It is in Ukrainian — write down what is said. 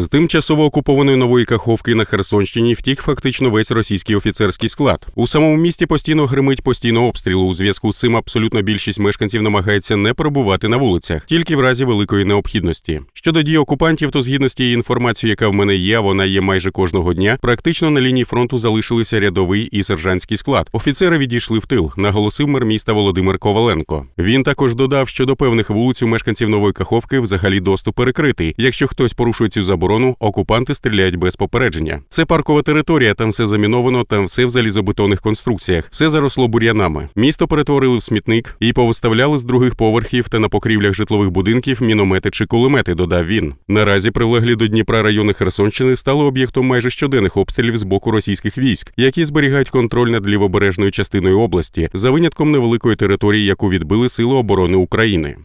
З тимчасово окупованої нової Каховки на Херсонщині втік фактично весь російський офіцерський склад. У самому місті постійно гримить постійно обстрілу. У зв'язку з цим абсолютно більшість мешканців намагається не перебувати на вулицях, тільки в разі великої необхідності. Щодо дій окупантів, то згідно з тією інформацією, яка в мене є, вона є майже кожного дня. Практично на лінії фронту залишилися рядовий і сержантський склад. Офіцери відійшли в тил, наголосив мер міста Володимир Коваленко. Він також додав, що до певних вулиць у мешканців нової Каховки взагалі доступ перекритий. Якщо хтось порушує цю заборону, окупанти стріляють без попередження. Це паркова територія, там все заміновано, там все в залізобетонних конструкціях, все заросло бур'янами. Місто перетворили в смітник і повиставляли з других поверхів та на покрівлях житлових будинків міномети чи кулемети. Додав він. Наразі прилеглі до Дніпра райони Херсонщини стали об'єктом майже щоденних обстрілів з боку російських військ, які зберігають контроль над лівобережною частиною області за винятком невеликої території, яку відбили Сили оборони України.